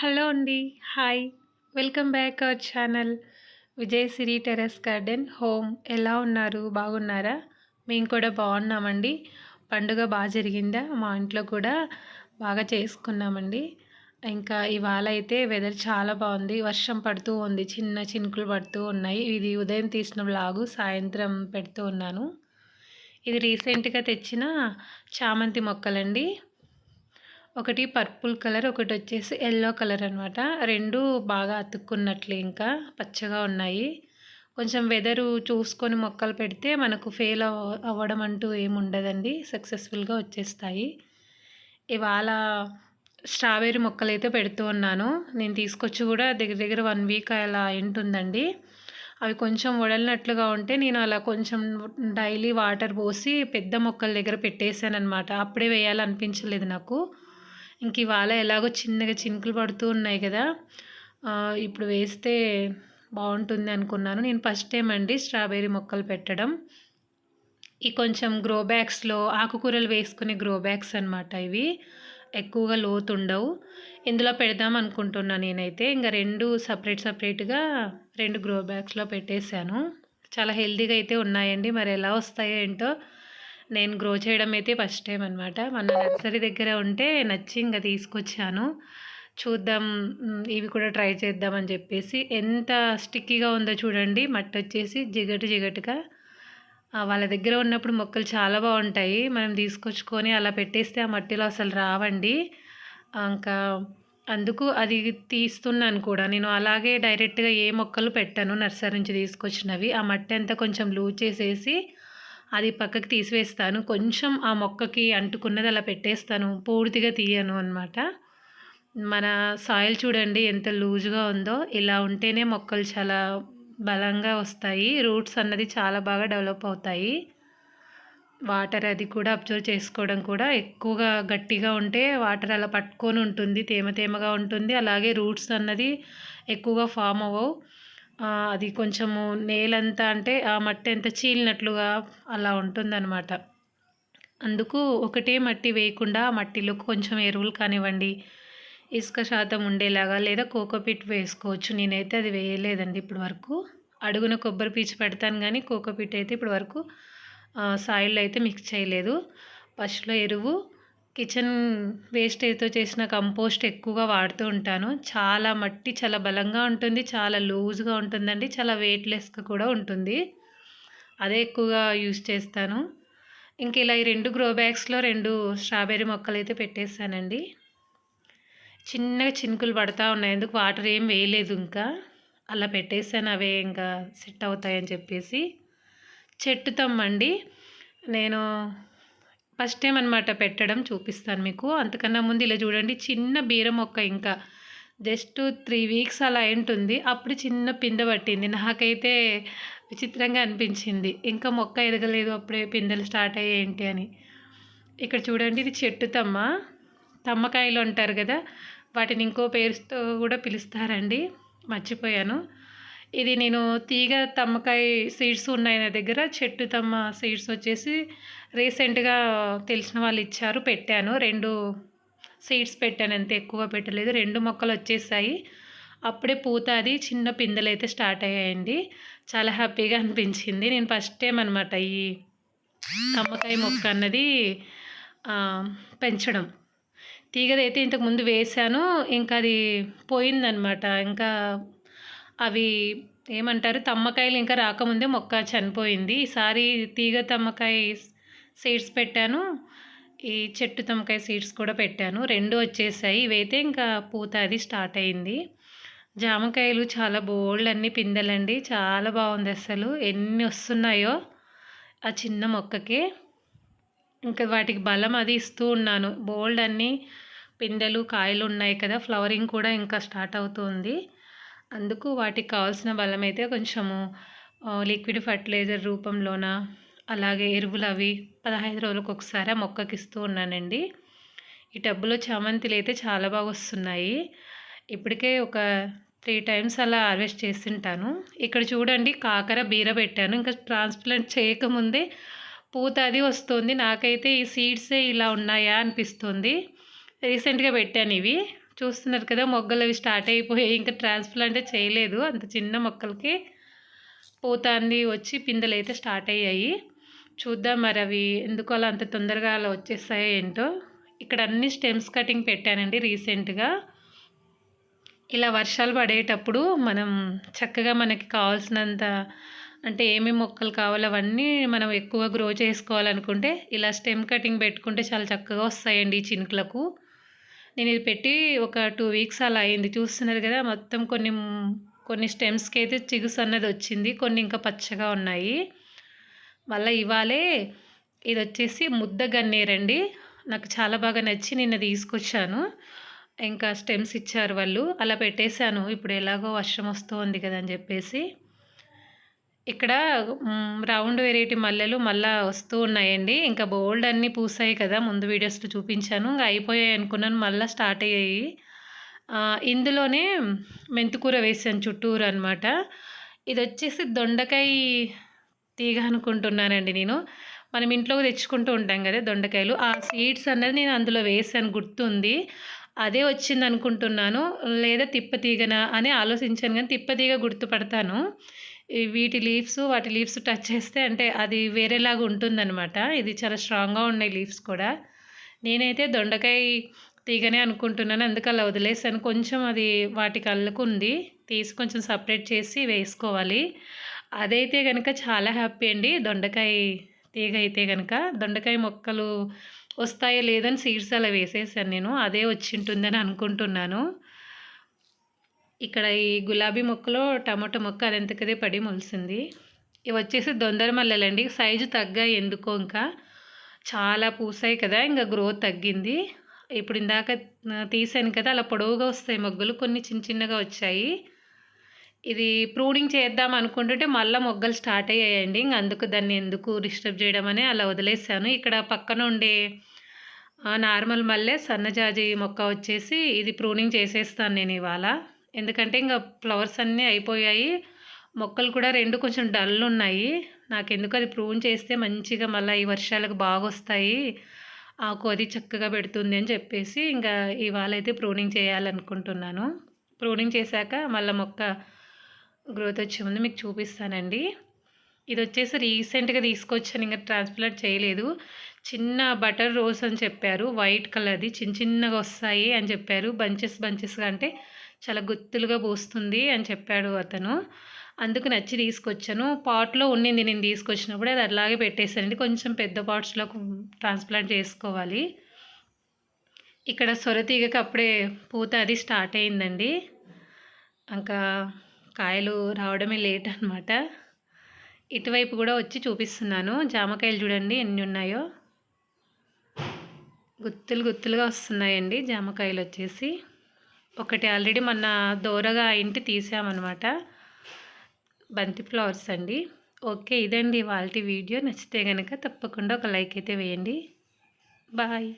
Hello అండి hi. Welcome back our channel Vijayasiri terrace garden home. ఎలా ఉన్నారు? బాగున్నారా? మేము కూడా బాగున్నామండి. పండుగ బాగా జరిగిందా? మా ఇంట్లో కూడా బాగా చేసుకున్నామండి. ఇంకా ఇవాళ అయితే వెదర్ చాలా బాగుంది. వర్షం పడుతూ ఉంది. చిన్న చినుకులు పడుతూ ఉన్నాయి. ఇది ఉదయం తీసిన బ్లాగు సాయంత్రం పెడుతూ ఉన్నాను. ఇది రీసెంట్గా తెచ్చిన చామంతి మొక్కలండి. ఒకటి పర్పుల్ కలర్ ఒకటి వచ్చేసి ఎల్లో కలర్ అనమాట రెండు బాగా అతుక్కున్నట్లు ఇంకా పచ్చగా ఉన్నాయి. కొంచెం వెదరు చూసుకొని మొక్కలు పెడితే మనకు ఫెయిల్ అవ్వడం అంటూ ఏముండదండి సక్సెస్ఫుల్గా వచ్చేస్తాయి. ఇవాళ స్ట్రాబెర్రీ మొక్కలు అయితే పెడుతూ ఉన్నాను. నేను తీసుకొచ్చి కూడా దగ్గర దగ్గర వన్ వీక్ అలా ఉంటుందండి అవి కొంచెం వడలినట్లుగా ఉంటే నేను అలా కొంచెం డైలీ వాటర్ పోసి పెద్ద మొక్కల దగ్గర పెట్టేశాను అనమాట అప్పుడే వేయాలనిపించలేదు నాకు. ఇంక ఇవాళ ఎలాగో చిన్నగా చినుకులు పడుతూ ఉన్నాయి కదా. ఇప్పుడు వేస్తే బాగుంటుంది అనుకున్నాను. నేను ఫస్ట్ టైం అండి స్ట్రాబెర్రీ మొక్కలు పెట్టడం. ఈ కొంచెం గ్రో బ్యాగ్స్లో ఆకుకూరలు వేసుకునే గ్రో బ్యాగ్స్ అనమాట ఇవి. ఎక్కువగా లోతు ఉండవు. ఇందులో పెడదాం అనుకుంటున్నాను నేనైతే. ఇంకా రెండు సపరేట్ సపరేట్గా రెండు గ్రో బ్యాగ్స్లో పెట్టేశాను. చాలా హెల్తీగా అయితే ఉన్నాయండి. మరి ఎలా వస్తాయో ఏంటో నేను గ్రో చేయడం అయితే ఫస్ట్ టైం అనమాట మన నర్సరీ దగ్గర ఉంటే నచ్చి ఇంకా తీసుకొచ్చాను. చూద్దాం ఇవి కూడా ట్రై చేద్దామని చెప్పేసి. ఎంత స్టిక్కీగా ఉందో చూడండి. మట్టి వచ్చేసి జిగటు జిగటుగా. వాళ్ళ దగ్గర ఉన్నప్పుడు మొక్కలు చాలా బాగుంటాయి. మనం తీసుకొచ్చుకొని అలా పెట్టేస్తే ఆ మట్టిలో అసలు రావండి. ఇంకా అందుకు అది తీస్తున్నాను కూడా. నేను అలాగే డైరెక్ట్గా ఏ మొక్కలు పెట్టాను. నర్సరీ నుంచి తీసుకొచ్చినవి. ఆ మట్టి అంతా కొంచెం లూజ్ చేసేసి అది పక్కకి తీసివేస్తాను. కొంచెం ఆ మొక్కకి అంటుకున్నది అలా పెట్టేస్తాను. పూర్తిగా తీయను అనమాట మన సాయిల్ చూడండి ఎంత లూజ్గా ఉందో. ఇలా ఉంటేనే మొక్కలు చాలా బలంగా వస్తాయి. రూట్స్ అన్నది చాలా బాగా డెవలప్ అవుతాయి. వాటర్ అది కూడా అబ్జర్వ్ చేసుకోవడం కూడా ఎక్కువగా గట్టిగా ఉంటే వాటర్ అలా పట్టుకొని ఉంటుంది. తేమ తేమగా ఉంటుంది. అలాగే రూట్స్ అన్నది ఎక్కువగా ఫామ్ అవ్వవు. అది కొంచెము నేలంతా అంటే ఆ మట్టి అంతా చీలినట్లుగా అలా ఉంటుందన్నమాట. అందుకు ఒకటే మట్టి వేయకుండా మట్టిలో కొంచెం ఎరువులు కానివ్వండి ఇసుక శాతం ఉండేలాగా లేదా కోకోపిట్ వేసుకోవచ్చు. నేనైతే అది వేయలేదండి ఇప్పటి వరకు. అడుగున కొబ్బరి పీచు పెడతాను కానీ కోకోపిట్ అయితే ఇప్పటి వరకు సాయిల్లో అయితే మిక్స్ చేయలేదు. ఫస్ట్లో ఎరువు కిచెన్ వేస్టేజ్తో చేసిన కంపోస్ట్ ఎక్కువగా వాడుతూ ఉంటాను. చాలా మట్టి చాలా బలంగా ఉంటుంది చాలా లూజ్గా ఉంటుందండి చాలా వెయిట్లెస్గా కూడా ఉంటుంది. అదే ఎక్కువగా యూజ్ చేస్తాను. ఇంక ఇలా ఈ రెండు గ్రో బ్యాగ్స్లో రెండు స్ట్రాబెర్రీ మొక్కలు అయితే పెట్టేస్తానండి చిన్నగా చినుకులు పడతా ఉన్నాయి ఎందుకు వాటర్ ఏం వేయలేదు ఇంకా. అలా పెట్టేసాను అవే ఇంకా సెట్ అవుతాయని చెప్పేసి. చెట్టు తమ్మండి. నేను ఫస్ట్ టైం అనమాట పెట్టడం చూపిస్తాను మీకు. అంతకన్నా ముందు ఇలా చూడండి చిన్న బీర మొక్క ఇంకా. జస్ట్ త్రీ వీక్స్ అలా ఉంటుంది అప్పుడు చిన్న పిందె పట్టింది. నాకైతే విచిత్రంగా అనిపించింది. ఇంకా మొక్క ఎదగలేదు అప్పుడే పిందెలు స్టార్ట్ అయ్యాయి ఏంటి అని. ఇక్కడ చూడండి ఇది చెట్టు తమ్మ. తమ్మకాయలు అంటారు కదా వాటిని ఇంకో పేరుతో కూడా పిలుస్తారండి. మర్చిపోయాను. ఇది నేను తీగ తమ్మకాయ సీడ్స్ ఉన్నాయి నా దగ్గర. చెట్టు తమ్మ సీడ్స్ వచ్చేసి రీసెంట్గా తెలిసిన వాళ్ళు ఇచ్చారు పెట్టాను. రెండు సీడ్స్ పెట్టాను ఎంత ఎక్కువ పెట్టలేదు. రెండు మొక్కలు వచ్చేసాయి. అప్పుడే పూత అది చిన్న పిందెలు అయితే స్టార్ట్ అయ్యాయండి. చాలా హ్యాపీగా అనిపించింది. నేను ఫస్ట్ టైం అనమాట ఈ తమ్మకాయ మొక్క అన్నది పెంచడం. తీగదైతే ఇంతకుముందు వేశాను. ఇంకా అది పోయిందనమాట ఇంకా అవి ఏమంటారు? తమ్మకాయలు ఇంకా రాకముందే మొక్క చనిపోయింది. ఈసారి తీగ తమ్మకాయ సీడ్స్ పెట్టాను. ఈ చెట్టు తమ్మకాయ సీడ్స్ కూడా పెట్టాను. రెండు వచ్చేసాయి. ఇవైతే ఇంకా పూత అది స్టార్ట్ అయింది. జామకాయలు చాలా బోల్డ్ అన్ని పిందెలండి. చాలా బాగుంది అసలు ఎన్ని వస్తున్నాయో ఆ చిన్న మొక్కకి. ఇంకా వాటికి బలం అది ఇస్తూ ఉన్నాను. బోల్డ్ అన్ని పిందెలు కాయలు ఉన్నాయి కదా. ఫ్లవరింగ్ కూడా ఇంకా స్టార్ట్ అవుతుంది. అందుకు వాటికి కావాల్సిన బలం అయితే కొంచెము లిక్విడ్ ఫర్టిలైజర్ రూపంలోన అలాగే ఎరువులు అవి పదహైదు రోజులకు ఒకసారి ఆ మొక్కకి ఇస్తూ ఉన్నానండి. ఈ టబ్బులో చామంతిలు అయితే చాలా బాగా వస్తున్నాయి. ఇప్పటికే ఒక త్రీ టైమ్స్ అలా హార్వెస్ట్ చేసింటాను ఇక్కడ చూడండి కాకర బీర పెట్టాను. ఇంకా ట్రాన్స్ప్లాంట్ చేయకముందే పూత అది వస్తుంది. నాకైతే ఈ సీడ్సే ఇలా ఉన్నాయా అనిపిస్తుంది. రీసెంట్గా పెట్టాను ఇవి. చూస్తున్నారు కదా మొగ్గలు అవి స్టార్ట్ అయిపోయాయి ఇంకా ట్రాన్స్ప్లాంటే చేయలేదు. అంత చిన్న మొక్కలకి పూతాంది వచ్చి పిందెలు అయితే స్టార్ట్ అయ్యాయి. చూద్దాం మరి అవి ఎందుకు అలా అంత తొందరగా అలా వచ్చేస్తాయో ఏంటో. ఇక్కడ అన్ని స్టెమ్స్ కటింగ్ పెట్టానండి రీసెంట్గా. ఇలా వర్షాలు పడేటప్పుడు మనం చక్కగా మనకి కావాల్సినంత అంటే ఏమేమి మొక్కలు కావాలో అవన్నీ మనం ఎక్కువ గ్రో చేసుకోవాలనుకుంటే ఇలా స్టెమ్ కటింగ్ పెట్టుకుంటే చాలా చక్కగా వస్తాయండి ఈ చినుకులకు. నేను ఇది పెట్టి ఒక టూ వీక్స్ అలా అయింది. చూస్తున్నారు కదా మొత్తం కొన్ని కొన్ని స్టెమ్స్కి అయితే చిగుసు అన్నది వచ్చింది. కొన్ని ఇంకా పచ్చగా ఉన్నాయి. మళ్ళీ ఇవాళే ఇది వచ్చేసి ముద్ద గన్నేరండి నాకు చాలా బాగా నచ్చి నిన్న తీసుకొచ్చాను. ఇంకా స్టెమ్స్ ఇచ్చారు వాళ్ళు. అలా పెట్టేశాను. ఇప్పుడు ఎలాగో వర్షం వస్తుంది కదా అని చెప్పేసి. ఇక్కడ రౌండ్ వెరైటీ మల్లెలు మళ్ళీ వస్తూ ఉన్నాయండి. ఇంకా బోల్డ్ అన్నీ పూసాయి కదా ముందు వీడియోస్లో చూపించాను. ఇంకా అయిపోయాయి అనుకున్నాను మళ్ళీ స్టార్ట్ అయ్యాయి. ఇందులోనే మెంతుకూర వేసాను చుట్టూరు అనమాట ఇది వచ్చేసి దొండకాయ తీగ అనుకుంటున్నానండి నేను. మనం ఇంట్లో తెచ్చుకుంటూ ఉంటాం కదా దొండకాయలు. ఆ సీడ్స్ అన్నది నేను అందులో వేసాను గుర్తుంది. అదే వచ్చింది అనుకుంటున్నాను. లేదా తిప్పతీగన అని ఆలోచించాను కానీ తిప్పతీగ గుర్తుపడతాను. వీటి లీవ్స్ వాటి లీవ్స్ టచ్ చేస్తే అంటే అది వేరేలాగా ఉంటుందన్నమాట. ఇది చాలా స్ట్రాంగ్గా ఉన్నాయి లీవ్స్ కూడా. నేనైతే దొండకాయ తీగనే అనుకుంటున్నాను. అందుకు అలా వదిలేసాను. కొంచెం అది వాటికి అల్లుకుంది. తీసి కొంచెం సపరేట్ చేసి వేసుకోవాలి. అదైతే కనుక చాలా హ్యాపీ అండి. దొండకాయ తీగ అయితే కనుక దొండకాయ మొక్కలు వస్తాయో లేదని సీడ్స్ అలా వేసేసాను నేను. అదే వచ్చింటుందని అనుకుంటున్నాను. ఇక్కడ ఈ గులాబీ మొక్కలో టమాటో మొక్క అదంతకదే పడి మొలిసింది. ఇవి వచ్చేసి దొందర మల్లెలండి. సైజు తగ్గాయి ఎందుకో ఇంకా. చాలా పూసాయి కదా ఇంకా గ్రోత్ తగ్గింది. ఇప్పుడు ఇందాక తీసాను కదా అలా పొడవుగా వస్తాయి మొగ్గలు. కొన్ని చిన్న చిన్నగా వచ్చాయి. ఇది ప్రూనింగ్ చేద్దాం అనుకుంటుంటే మళ్ళీ మొగ్గలు స్టార్ట్ అయ్యాయండి. ఇంక అందుకు దాన్ని ఎందుకు డిస్టర్బ్ చేయడం అని అలా వదిలేసాను ఇక్కడ పక్కన ఉండే నార్మల్ మల్లె సన్నజాజి మొక్క వచ్చేసి ఇది ప్రూనింగ్ చేసేస్తాను నేను ఇవాళ. ఎందుకంటే ఇంకా ఫ్లవర్స్ అన్నీ అయిపోయాయి. మొక్కలు కూడా రెండు కొంచెం డల్ ఉన్నాయి. నాకు ఎందుకు అది ప్రూన్ చేస్తే మంచిగా మళ్ళీ ఈ వర్షాలకు బాగా వస్తాయి ఆకు అది చక్కగా పెడుతుంది అని చెప్పేసి ఇంకా ఇవాళ అయితే ప్రూనింగ్ చేయాలనుకుంటున్నాను. ప్రూనింగ్ చేశాక మళ్ళీ మొక్క గ్రోత్ వచ్చే ముందు మీకు చూపిస్తానండి. ఇది వచ్చేసి రీసెంట్గా తీసుకొచ్చాను ఇంకా ట్రాన్స్ప్లాంట్ చేయలేదు. చిన్న బటర్ రోజ్ అని చెప్పారు వైట్ కలర్ది. చిన్న చిన్నగా వస్తాయి అని చెప్పారు బంచెస్ బంచెస్గా అంటే చాలా గుత్తులుగా పోస్తుంది అని చెప్పాడు అతను. అందుకు నచ్చి తీసుకొచ్చాను. పాట్లో ఉండింది నేను తీసుకొచ్చినప్పుడు అది అలాగే పెట్టేశానండి. కొంచెం పెద్ద పాట్స్లో ట్రాన్స్ప్లాంట్ చేసుకోవాలి. ఇక్కడ సొరతీగకి అప్పుడే పూత అది స్టార్ట్ అయిందండి. ఇంకా కాయలు రావడమే లేట్ అనమాట ఇటువైపు కూడా వచ్చి చూపిస్తున్నాను. జామకాయలు చూడండి ఎన్ని ఉన్నాయో. గుత్తులు గుత్తులుగా వస్తున్నాయండి జామకాయలు వచ్చేసి. ఒకటి ఆల్రెడీ మొన్న దూరగా ఇంటి తీసామన్నమాట. బంతి ఫ్లవర్స్ అండి. ఓకే ఇదండి వాళ్ళ వీడియో. నచ్చితే కనుక తప్పకుండా ఒక లైక్ అయితే వేయండి. బాయ్.